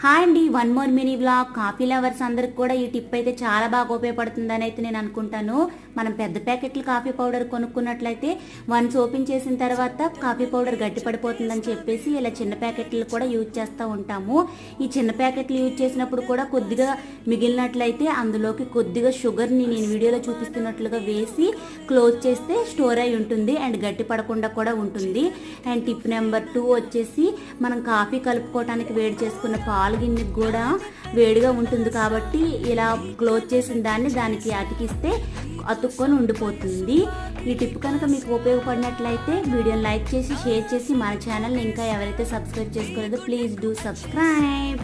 Hi అండి one more mini blog coffee lovers అందరికి కూడా ఈ టిప్ అయితే చాలా బాగా ఉపయోగపడుతుందని అయితే నేను అనుకుంటాను. మనం పెద్ద ప్యాకెట్లు కాఫీ పౌడర్ కొనుక్కున్నట్లయితే వన్స్ ఓపెన్ చేసిన తర్వాత కాఫీ పౌడర్ గట్టి పడిపోతుందని చెప్పేసి ఇలా చిన్న ప్యాకెట్లు కూడా యూజ్ చేస్తూ ఉంటాము. ఈ చిన్న ప్యాకెట్లు యూజ్ చేసినప్పుడు కూడా కొద్దిగా మిగిలినట్లయితే అందులోకి కొద్దిగా షుగర్ని నేను వీడియోలో చూపిస్తున్నట్లుగా వేసి క్లోజ్ చేస్తే స్టోర్ అయి ఉంటుంది అండ్ గట్టి పడకుండా కూడా ఉంటుంది. అండ్ టిప్ నెంబర్ టూ వచ్చేసి మనం కాఫీ కలుపుకోవడానికి వేడి చేసుకున్న పాలు గిన్నెకి కూడా వేడిగా ఉంటుంది కాబట్టి ఇలా క్లోజ్ చేసిన దాన్ని దానికి అతికిస్తే అతుక్కొని ఉండిపోతుంది. ఈ టిప్ కనుక మీకు ఉపయోగపడినట్లయితే వీడియోని లైక్ చేసి షేర్ చేసి మన ఛానల్ని ఇంకా ఎవరైతే సబ్స్క్రైబ్ చేసుకోలేదో ప్లీజ్ డూ సబ్స్క్రైబ్.